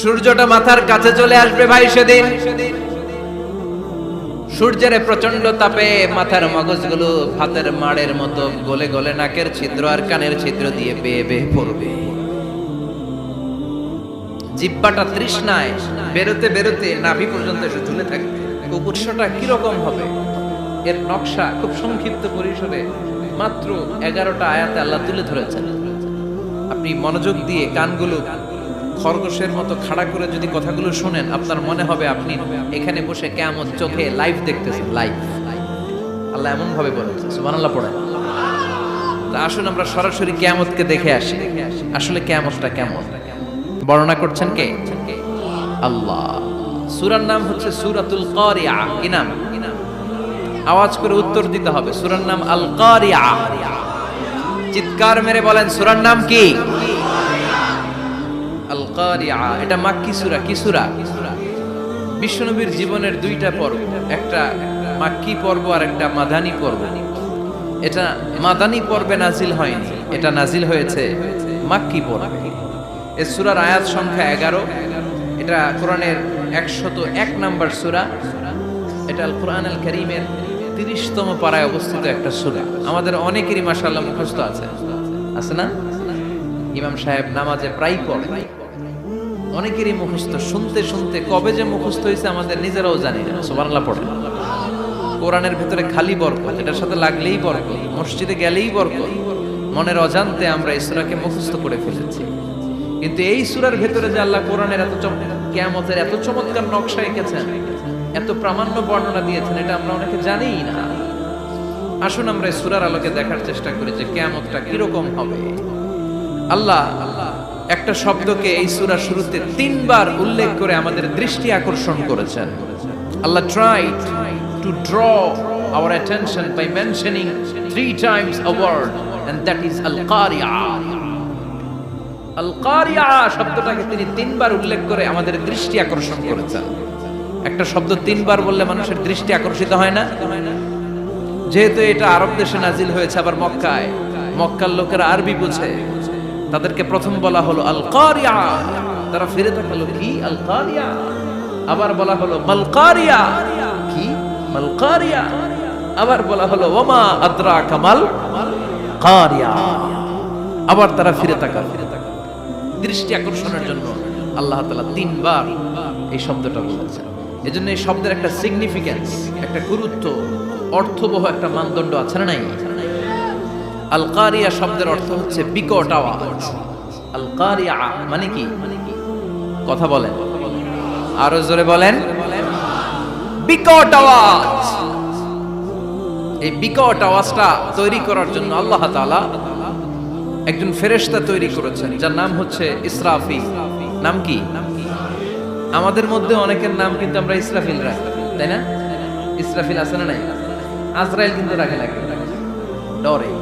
সূর্যটা মাথার কাছে চলে আসবে ভাই সেদিন। সূর্যের প্রচণ্ড তাপে মাথার মগজগুলো ভাতের মাড়ের মতো গলে গলে নাকের ছিদ্র আর কানের ছিদ্র দিয়ে বেয়ে বেয়ে পড়বে। জিব্বাটা তৃষ্ণায় বেরোতে বেরোতে নাভি পর্যন্ত এসে ঝুলে থাকবে। কুকুরশটা কীরকম হবে? এর নকশা খুব সংক্ষিপ্ত পরিসরে মাত্র এগারোটা আয়াতে আল্লাহ তুলে ধরেছেন। আপনি মনোযোগ দিয়ে কানগুলো খরগোশের মতো খাড়া করে যদি কথাগুলো শোনেন, আপনার মনে হবে আপনি এখানে বসে কেমন চোখে লাইভ দেখতেছেন লাইভ আল্লাহ এমন ভাবে বলেছে সুবহানাল্লাহ পড়েন। তা আসুন আমরা সরাসরি কেয়ামতকে দেখে আসি। আসলে কেয়ামতটা কেমন? বর্ণনা করছেন কে? আল্লাহ। সুরার নাম হচ্ছে সূরাতুল কারিয়া। কি নাম? আওয়াজ করে উত্তর দিতে হবে। সুরার নাম আল কারিয়া। চিৎকার মেরে বলেন, সুরার নাম কি? এটা মাক্কি সূরা, কি বিশ্বনবীর জীবনের দুইটা পর্ব, একটা মাক্কি পর্ব আর একটা মাদানী পর্ব। এটা মাদানী পর্বে নাজিল হয়নি, এটা নাজিল হয়েছে মাক্কি পর্বে। এ সূরার আয়াত সংখ্যা এগারো, এটা কোরআনের একশত এক নাম্বার সূরা। এটা আল কোরআন আল করিমের তিরিশতম পাড়ায় অবস্থিত একটা সূরা। আমাদের অনেকেরই মাশাআল্লাহ মুখস্থ আছে। আছে না? ইমাম সাহেব নামাজে প্রায় পড়ে। অনেকেরই মুখস্থ, শুনতে শুনতে কবে যে মুখস্থ হয়েছে আমাদের নিজেরাও জানি না। সুবহানাল্লাহ পড়ে কোরআনের ভেতরে খালি বরকত, এটার সাথে লাগলেই বরকত, মসজিদে গেলেই বরকত, মনের অজান্তে আমরা এই সুরাকে মুখস্থ করে ফেলেছি। কিন্তু এই সুরার ভেতরে যে আল্লাহ কোরআনের এত চম, কিয়ামতের এত চমৎকার নকশা এঁকেছেন এত প্রামাণ্য বর্ণনা দিয়েছেন, এটা আমরা অনেকে জানিই না। আসুন আমরা সূরার আলোকে দেখার চেষ্টা করি যে কিয়ামতটা কীরকম হবে। আল্লাহ আল্লাহ একটা শব্দকে এই সূরা শুরুতে তিনবার উল্লেখ করে আমাদের দৃষ্টি আকর্ষণ করেছেন। Allah tried to draw our attention by mentioning three times a word, and that is al-qari'a. আল-কারিয়া শব্দটাকে তিনি তিনবার উল্লেখ করে আমাদের দৃষ্টি আকর্ষণ করেছেন। একটা শব্দ তিনবার বললে মানুষের দৃষ্টি আকর্ষিত হয় না। যেহেতু এটা আরব দেশে নাজিল হয়েছে আবার মক্কায়। মক্কার লোকেরা আরবি বুঝে। তাদেরকে প্রথম বলা হলো আল কারিয়া তারা ফিরে তাকালো, কি? আল কারিয়া আবার বলা হলো, মালকারিয়া? কি? মালকারিয়া? আবার বলা হলো, ওমা আদ্রা কামাল কারিয়া আবার তারা ফিরে তাকালো। দৃষ্টি আকর্ষণের জন্য আল্লাহ তাআলা তিনবার এই শব্দটা বলেছেন। এজন্য এই শব্দের একটা সিগনিফিক্যান্স একটা গুরুত্ব, অর্থবহ একটা মানদণ্ড আছে না নাই? আল কারিয়া শব্দের অর্থ হচ্ছে বিকট আওয়াজ। আল কারিয়া মানে কি? কথা বলেন। আরও জোরে বলেন। বিকট আওয়াজ। এই বিকট আওয়াজটা তৈরি করার জন্য আল্লাহ তাআলা একজন ফেরেশতা তৈরি করেছেন, যার নাম হচ্ছে ইসরাফি। নাম কি? আমাদের মধ্যে অনেকের নাম কিন্তু আমরা ইসরাফিল রাখি, তাই না? ইসরাফিল আছে না নাই? আজরাইল কিন্তু রাখে না। ডরে।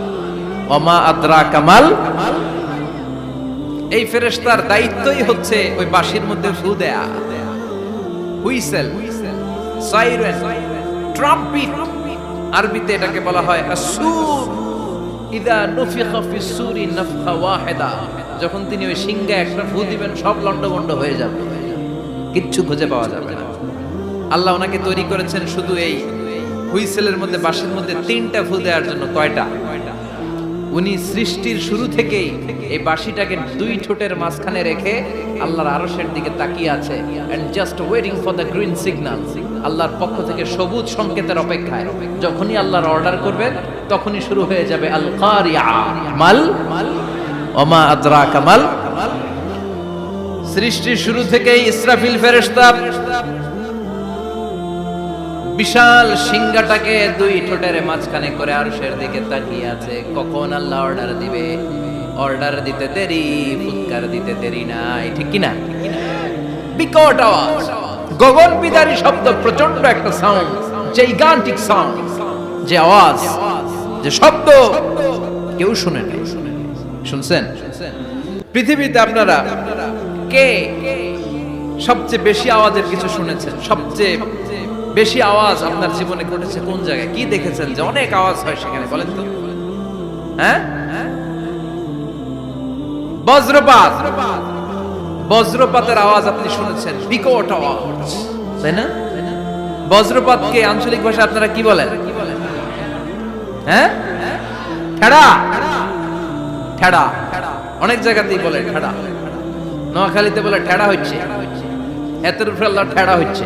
ওমা আদ্রা কামাল। এই ফেরেশতার দায়িত্বই হচ্ছে ওই বাঁশির মধ্যে ফু দেয়া। Whistle, siren, trumpet. আরবিতে এটাকে বলা হয় আসুর ইদা নুফিখা ফিস সূরি নাফখা ওয়াহিদা। যখন তিনি ওই সিংহে একটা ফু দিবেন, সব লন্ডভন্ড হয়ে যাবে। কিচ্ছু খুঁজে পাওয়া যাবে না। আল্লাহ ওনাকে তৈরি করেছেন শুধু এই হুইসেলের মধ্যে, বাঁশের মধ্যে তিনটা ফু দেওয়ার জন্য কয়টা? উনি সৃষ্টির শুরু থেকেই এই বাঁশিটাকে দুই ঠোঁটের মাঝখানে রেখে আল্লাহর আরশের দিকে তাকিয়ে আছে and just waiting for the green signal আল্লাহর পক্ষ থেকে সবুজ সংকেতের অপেক্ষায়। যখনই আল্লাহর অর্ডার করবেন তখনই শুরু হয়ে যাবে আল কারিয়া মাল, ওমা আদ্রা কামাল সৃষ্টির শুরু থেকেই ইসরাফিল ফেরেশতা বিশাল সিংহাটাকে দুই ঠোঁটের মাঝখানে করে আরশের দিকে তাকিয়ে আছে। কখন আল্লাহ অর্ডার দিবে? অর্ডার দিতে দেরি, ফুৎকার দিতে দেরি নাই। ঠিক কি না বিকট আওয়াজ। গগন বিদারী শব্দ প্রচণ্ড একটা সাউন্ড জাইগান্টিক সাউন্ড যে আওয়াজ, যে শব্দ কেউ শুনে নাই শুনছেন? পৃথিবীতে আপনারা কে সবচেয়ে বেশি আওয়াজের কিছু শুনেছেন? সবচেয়ে বেশি আওয়াজ আপনার জীবনে ঘটেছে কোন জায়গায়? কি দেখেছেন যে অনেক আওয়াজ হয় সেখানে, বলেন তো। হ্যাঁ? বজ্রপাত। বজ্রপাতের আওয়াজ আপনি শুনেছেন, বিকট আওয়াজ। তাই না? বজ্রপাতকে আঞ্চলিক ভাষা আপনারা কি বলেন? হ্যাঁ? ঠেড়া। ঠেড়া। অনেক জায়গাতেই বলে ঠেড়া। নোয়াখালীতে বলে ঠেড়া হচ্ছে। এতের উপরে ঠেড়া হচ্ছে।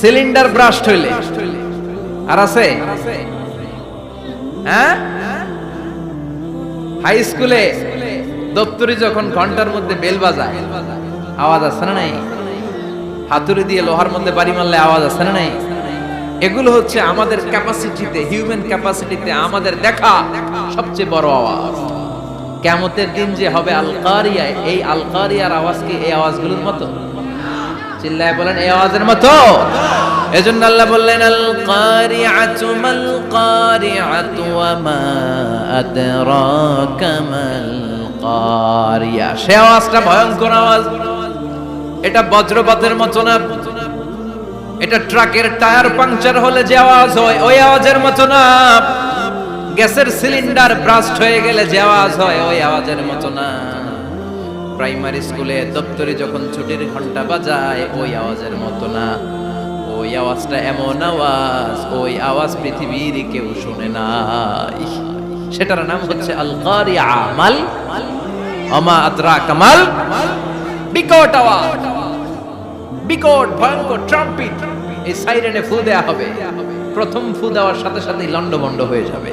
সিলিন্ডার ব্রাস্ট হইলে। আর আছে? হ্যাঁ? হাই স্কুলে দপ্তরি যখন ঘণ্টার মধ্যে বেল বাজায়, আওয়াজ আছে না নাই? হাতুড়ি দিয়ে লোহার মধ্যে বাড়ি মারলে আওয়াজ আছে না নাই? এগুলো হচ্ছে আমাদের ক্যাপাসিটিতে হিউম্যান ক্যাপাসিটিতে আমাদের দেখা সবচেয়ে বড় আওয়াজ। কেমতের দিন যে হবে আলকারিয়ায়, এই আলকারিয়ার আওয়াজ কি এই আওয়াজগুলোর মতো? চিল্লায় বলেন এই আওয়াজের মতো। এজন্য আল্লাহ বললেন আল কারিআতু মাল কারিআতু ওয়া মা আদরাকা মাল কারিয়া সে আওয়াজটা ভয়ঙ্কর আওয়াজ। এটা বজ্রপাতের মতো না। এটা ট্রাকের টায়ার পাংচার হলে যে আওয়াজ হয়, ওই আওয়াজের মতো না। গ্যাসের সিলিন্ডার ব্রাস্ট হয়ে গেলে যে আওয়াজ হয়, ওই আওয়াজের মতো না। প্রাইমারি স্কুলে দপ্তরে যখন ছুটির ঘণ্টা বাজায়, ওই আওয়াজের মতো না। ওই আওয়াজটা এমন আওয়াজ, ওই আওয়াজ পৃথিবীর কেউ শুনে নাই। সেটার নাম হচ্ছে আল কামাল বিকট আওয়াজ। বিকট, ভয়ঙ্কর ট্রাম্পিট, এই সাইরেনে ফু দেয়া হবে। প্রথম ফু দেওয়ার সাথে সাথেই লন্ডভন্ড হয়ে যাবে।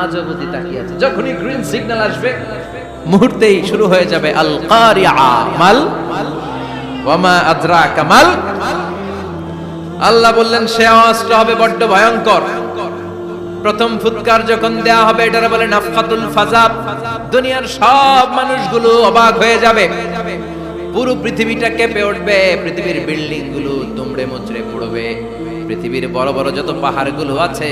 আজ অবধি তাকিয়ে আছে। যখনই গ্রিন সিগন্যাল আসবে, মুহূর্তেই শুরু হয়ে যাবে আল কারিয়া মাল, ওয়ামা কামাল আল্লাহ বললেন, সে আওয়াজটা হবে বড্ড ভয়ঙ্কর। প্রথম ফুৎকার যখন দেয়া হবে, এটারে বলে নাফকাতুল ফাজাব দুনিয়ার সব মানুষগুলো অবাক হয়ে যাবে। পুরো পৃথিবীটা কেঁপে উঠবে, পৃথিবীর বিল্ডিংগুলো দুমড়ে মুচড়ে পড়বে। পৃথিবীর বড় বড় যত পাহাড়গুলো আছে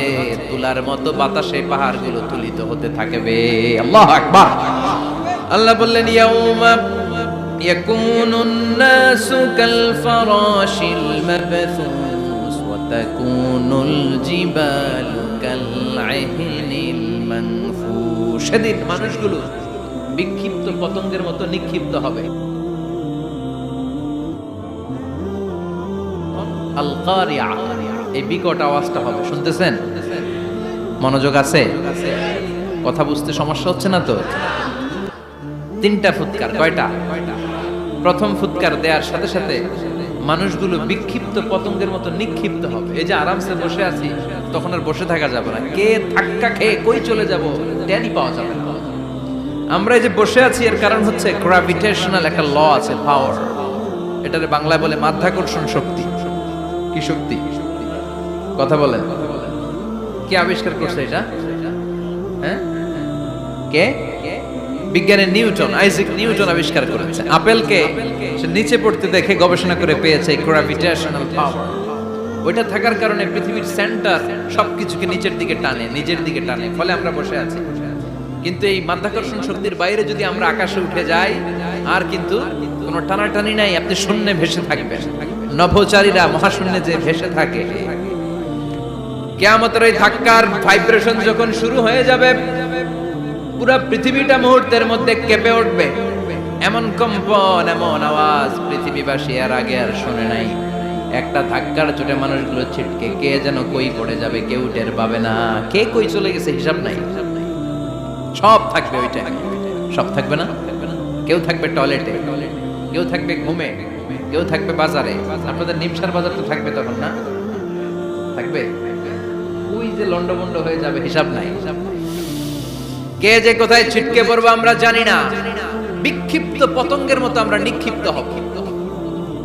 তুলার মতো বাতাসে পাহাড়গুলো তুলিত হতে থাকবে আল্লাহ আকবার আল্লাহ বললেন ইয়াউমা يكون الناس كالفراش المبثوث وتكون الجبال كالعهن المنفوش সেদিন মানুষগুলো বিক্ষিপ্ত পতঙ্গের মতো নিক্ষিপ্ত হবে আল কারিয়া এই বিকট আওয়াজটা হবে, শুনতেছেন? মনোযোগ আছে? কথা বুঝতে সমস্যা হচ্ছে না তো? তিনটা ফুৎকার, কয়টা? প্রথম ফুৎকার দেওয়ার সাথে সাথে মানুষগুলো বিক্ষিপ্ত পতঙ্গের মতো নিক্ষিপ্ত হবে। এই যে আরামসে বসে আছি, তখন আর বসে থাকা যাবে না। কে ধাক্কা খেয়ে কই চলে যাব ট্যানি পাওয়া যাবে না। আমরা এই যে বসে আছি, এর কারণ হচ্ছে গ্রাভিটেশনাল একটা ল আছে পাওয়ার এটারে বাংলায় বলে মাধ্যাকর্ষণ শক্তি। কি শক্তি? কথা বলেন। কে আবিষ্কার করছে এটা? হ্যাঁ? কে? বিজ্ঞানের নিউটন, আইজাক নিউটন আবিষ্কার করেছে। আপেলকে সে নিচে পড়তে দেখে গবেষণা করে পেয়েছে গ্র্যাভিটেশনাল পাওয়ার ওইটা থাকার কারণে পৃথিবীর সেন্টার সবকিছুকে নিচের দিকে টানে, নিজের দিকে টানে, ফলে আমরা বসে আছি। কিন্তু এই মাধ্যাকর্ষণ শক্তির বাইরে যদি আমরা আকাশে উঠে যাই, আর কিন্তু কোনো টানাটানি নাই, আপনি শূন্যে ভেসে থাকবেন। নভোচারীরা মহাশূন্যে যে ভেসে থাকে। কেয়ামতের ওই ধাক্কার ভাইব্রেশন যখন শুরু হয়ে যাবে, পুরো পৃথিবীটা মুহূর্তের মধ্যে কেঁপে উঠবে। এমন কম্পন, এমন আওয়াজ পৃথিবীবাসী এর আগে আর শুনে নাই। একটা ধাক্কার চোটে মানুষগুলো ছিটকে, কে যেন কই পড়ে যাবে, কেউ টের পাবে না। কে কই চলে গেছে হিসাব নাই। সব থাকবে ওইটা। সব থাকবে না? কেউ থাকবে টয়লেটে। টয়লেটে কেউ থাকবে ঘুমে, কেউ থাকবে বাজারে। আপনাদের নিমসার বাজার তো থাকবে তখন, না? থাকবে? ওই যে লন্ডমন্ড হয়ে যাবে, হিসাব নাই। কে যে কোথায় ছিটকে পড়ব আমরা জানি না। বিক্ষিপ্ত পতঙ্গের মতো আমরা নিক্ষিপ্ত হব।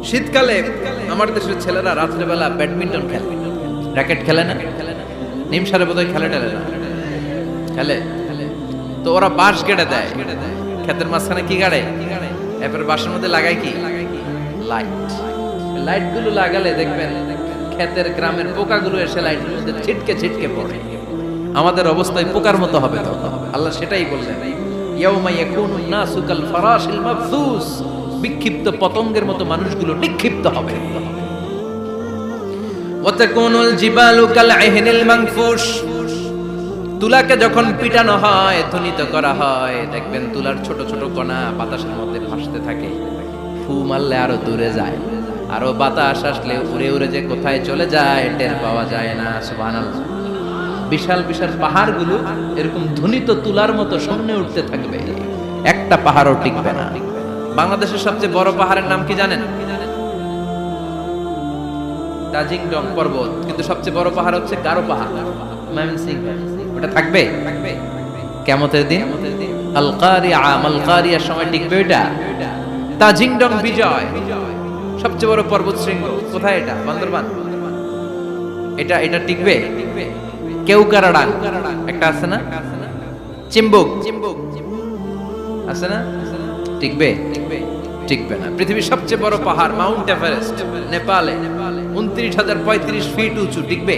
শীতকালে আমার দেশের ছেলেরা রাত্রেবেলা ব্যাডমিন্টন খেলে। র্যাকেট খেলে না? নিমসারে বোধহয় খেলে টেলে না। খেলে? তো ওরা বাঁশ গেড়ে দেয়। ক্ষেতের মাঝখানে কি গাড়ে? এরপর বাঁশের মধ্যে লাগায় কি? লাইট লাইটগুলো লাগালে দেখবেন ক্ষেতের গ্রামের পোকাগুলো এসে লাইটের মধ্যে ছিটকে ছিটকে পড়ে। আমাদের অবস্থায় পোকার মতো হবে তখন আল্লাহ সেটাই বললেন। বিক্ষিপ্ত পতঙ্গের মতো মানুষগুলো নিক্ষিপ্ত হবে। ওয়াতাকুনুল জিবালু কাল আহনিল মানফুশ তুলাকে যখন পিটানো হয়, ধ্বনিত করা হয়, দেখবেন তুলার ছোট ছোট কণা বাতাসের মধ্যে ভাসতে থাকে। ফু মারলে আরও দূরে যায়। আরও বাতাস আসলে উড়ে উড়ে যে কোথায় চলে যায়, টের পাওয়া যায় না, সুবহানাল্লাহ। বিশাল বিশাল পাহাড়গুলো এরকম ধ্বনিত তুলার মতো সামনে উঠতে থাকবে। একটা পাহাড়ও টিকবে না। বাংলাদেশের সবচেয়ে বড় পাহাড়ের নাম কি জানেন? দাজিংডং পর্বত কিন্তু সবচেয়ে বড় পাহাড় হচ্ছে গারো পাহাড়, ময়মনসিংহ। ওটা থাকবে? কেমতের দিন? আল কারিয়া সময় টিকবে ওইটা? তাজিংডং বিজয়। সবচেয়ে বড় পর্বত শৃঙ্গ, কোথায় এটা? বান্দরবান? এটা এটা টিকবে? কেউ কারাডাং একটা আছে না? চিম্বুক চিম্বুক। আছে না? টিকবে? টিকবে না। পৃথিবীর সবচেয়ে বড় পাহাড়, মাউন্ট এভারেস্ট, নেপালে। উনত্রিশ হাজার পঁয়ত্রিশ ফিট উঁচু, টিকবে?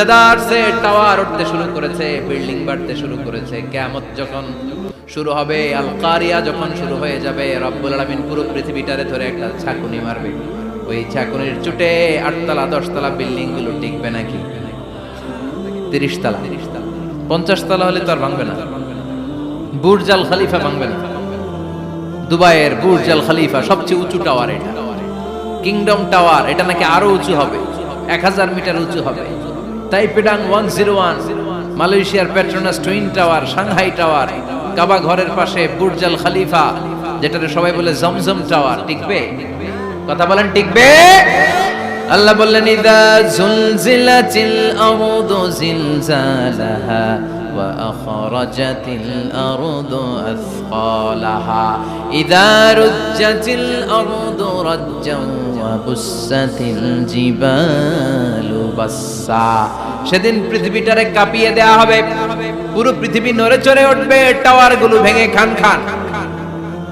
দেদারসে টাওয়ার উঠতে শুরু করেছে, বিল্ডিং বাড়তে শুরু করেছে। কেয়ামত যখন শুরু হবে আল কারিয়া যখন শুরু হয়ে যাবে, রব্বুল আলামিন পুরো পৃথিবীটারে ধরে একটা ছাকুনি মারবে। ওই ছাকুনির চুটে আটতলা, দশতলা বিল্ডিংগুলো টিকবে নাকি? তিরিশ তলা পঞ্চাশ তলা হলে তো আর ভাঙবে না। বুর্জাল খালিফা ভাঙবে না। দুবাইয়ের বুর্জাল খালিফা সবচেয়ে উঁচু টাওয়ার এটা। কিংডম টাওয়ার, এটা নাকি আরও উঁচু হবে? এক হাজার মিটার উঁচু হবে। তাইপেডাং ওয়ান জিরো ওয়ান, মালয়েশিয়ার Petronas twin tower, Shanghai tower, কাবা ঘরের পাশে বুর্জাল খালিফা যেটাতে সবাই বলে জমজম টাওয়ার। টিকবে? কথা বলেন, টিকবে? আল্লাহ বললেন, ইদা জুলজিলাতিল আরদু জিলজালাহা আরদু আথqalaha ইদা রুজ্জাতিল আরদু রাজ্জান ওয়া বুসাতিল জিবালু বাসসা সেদিন পৃথিবীটারে কাঁপিয়ে দেয়া হবে। পুরো পৃথিবী নড়ে চড়ে উঠবে, টাওয়ারগুলো ভেঙে খান খান।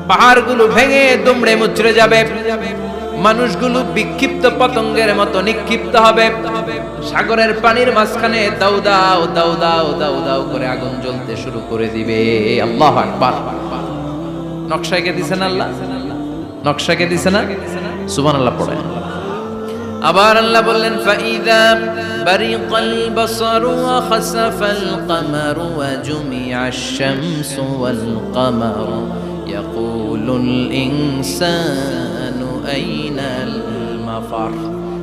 পাহাড়গুলো ভেঙে দুমড়ে মুচড়ে যাবে। মানুষগুলো বিক্ষিপ্ত পতঙ্গের মতো নিক্ষিপ্ত হবে। সাগরের পানির মাঝখানে দাউ দাও দাউ দাউ করে আগুন জ্বলতে শুরু করে দিবে। আল্লাহ আকবার। নকশাকে দিছেন আল্লাহ? নকশাকে দিছে না? সুবহানাল্লাহ পড়ে। আবার আল্লাহ বললেন, ফাইদা বারিকাল বাসারু ওয়া খাসাফাল কামারু ওয়া জুমিআশ শামসু ওয়াল কামারু। ইয়াকুলুল ইনসানু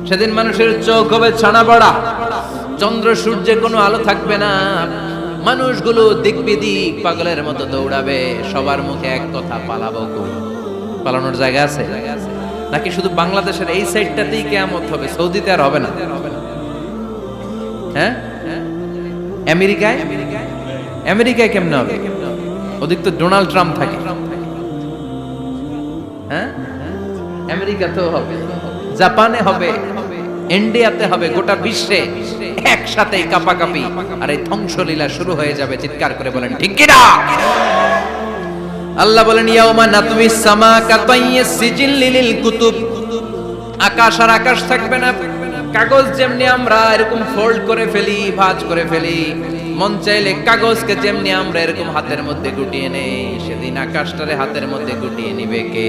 সেদিন মানুষের চোখ হবে ছানা পড়া চন্দ্র সূর্যে কোনো আলো থাকবে না। মানুষগুলো দিক বিদিক পাগলের মতো দৌড়াবে। সবার মুখে এক কথা পালাবো কই? পালানোর জায়গা আছে? নাকি শুধু বাংলাদেশের এই সাইডটাতেই কেয়ামত হবে? সৌদিতে আর হবে না। হ্যাঁ? আমেরিকায়? আমেরিকায় কেমনে হবে? ওদিক তো ডোনাল্ড ট্রাম্প থাকে। আমেরিকাতেও হবে, জাপানে হবে, ইন্ডিয়াতে হবে, গোটা বিশ্বে একসাথে কাপাকাপি। আর এই ধ্বংসলীলা শুরু হয়ে যাবে, চিৎকার করে বলেন, ঠিক কিনা আল্লাহ বলেন, ইয়াউমা নাতমি সামা কাতাইয়ে সিজিল লিলিল কুতুব। আকাশ আর আকাশ থাকবে না, কাগজ যেমনি আমরা এরকম ফোল্ড করে ফেলি, ভাঁজ করে ফেলি, মন চাইলে কাগজকে যেমনি আমরা এরকম হাতের মধ্যে গুটিয়ে নেই, সেদিন আকাশটারে হাতের মধ্যে গুটিয়ে নিবে কে?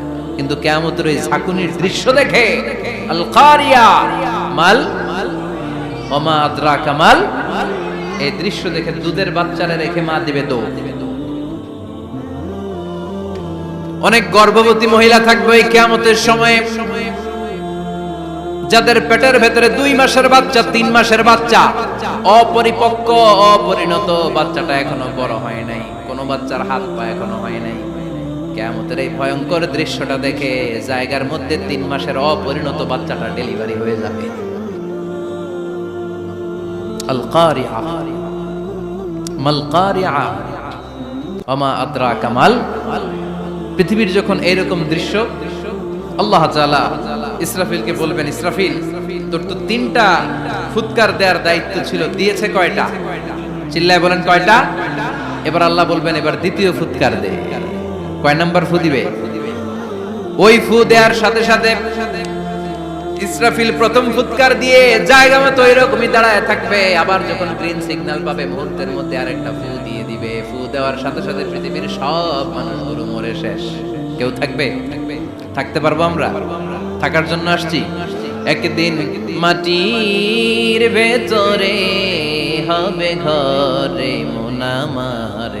কিন্তু কেয়ামতের ওই ঝাঁকুনির দৃশ্য দেখে কামাল এই দৃশ্য দেখে দুধের বাচ্চারা রেখে মা দিবে দৌড়। অনেক গর্ভবতী মহিলা থাকবে এই কেয়ামতের সময়ে, যাদের পেটের ভেতরে দুই মাসের বাচ্চা, তিন মাসের বাচ্চা, অপরিপক্ক, অপরিণত বাচ্চাটা এখনও বড় হয় নাই, কোনো বাচ্চার হাত পা এখনও হয় নাই। কেয়ামতের এই ভয়ঙ্কর দৃশ্যটা দেখে জায়গার মধ্যে তিন মাসের অপরিণত বাচ্চাটা ডেলিভারি হয়ে যাবে। পৃথিবীর যখন এইরকম দৃশ্য, আল্লাহ ইসরাফিলকে বলবেন, ইসরাফিল, তোর তো তিনটা ফুৎকার দেওয়ার দায়িত্ব ছিল, দিয়েছে কয়টা? চিল্লায় বলেন, কয়টা? এবার আল্লাহ বলবেন, এবার দ্বিতীয় ফুৎকার দে। কয় নাম্বার ফু দিবে? ওই ফু দেওয়ার সাথে সাথে ইসরাফিল প্রথম ফুৎকার দিয়ে জায়গা মতো এরকমই দাঁড়ায় থাকবে। আবার যখন গ্রিন সিগন্যাল পাবে, মুহূর্তের মধ্যে আরেকটা ফু দিয়ে দিবে। ফু দেওয়ার সাথে সাথে পৃথিবীর সব মানুষগুলো মরে শেষ। কেউ থাকবে? থাকতে পারব আমরা? থাকার জন্য আসছি। একদিন মাটির ভেতরে হবে ঘরে মোনামার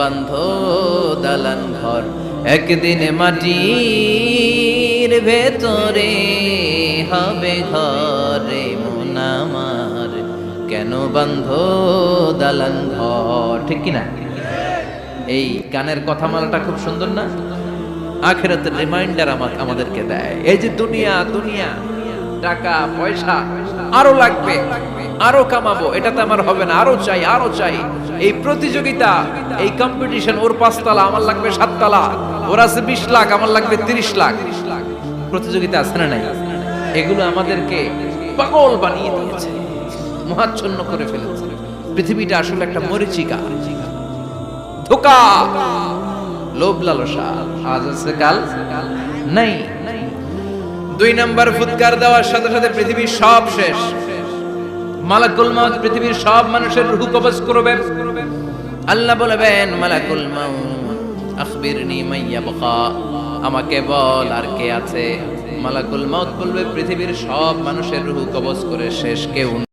বান্ধ দালান ঘর। একদিন মাটির ভেতরে হবে ঘরে মোনামার কেন বান্ধ দালান ঘর? ঠিক কিনা? এই গানের কথা কথামালাটা খুব সুন্দর না? আখেরাতের রিমাইন্ডার আমাদেরকে দেয়। এই যে দুনিয়া দুনিয়া, টাকা, পয়সা, আরও লাগবে। আরও কামাবো, এটাতে আমার হবে না। আরও চাই আরও চাই। এই প্রতিযোগিতা, এই কম্পিটিশন ওর পাঁচতলা, আমার লাগবে সাততলা। ওর আছে বিশ লাখ, আমার লাগবে তিরিশ লাখ। প্রতিযোগিতা আছে না নাই? এগুলো আমাদেরকে পাগল বানিয়ে দিয়েছে। মহাচ্ছন্ন করে ফেলেছে। পৃথিবীটা আসলে একটা মরিচিকা। ধোকা! লোভ লালসা। আজ আছে, কাল নাই। দুই নাম্বার ফুৎকার দেওয়ার সাথে সাথে পৃথিবীর সব শেষ। মালাকুল মাউত পৃথিবীর সব মানুষের রূহ কবজ করবে। আল্লাহ বলবেন, মালাকুল মাউত, আখবিরনি মাইয়া বকা আমাকে বল, আর কে আছে? মালাকুল মাউত বলবে, পৃথিবীর সব মানুষের রূহ কবজ করে শেষ কেউ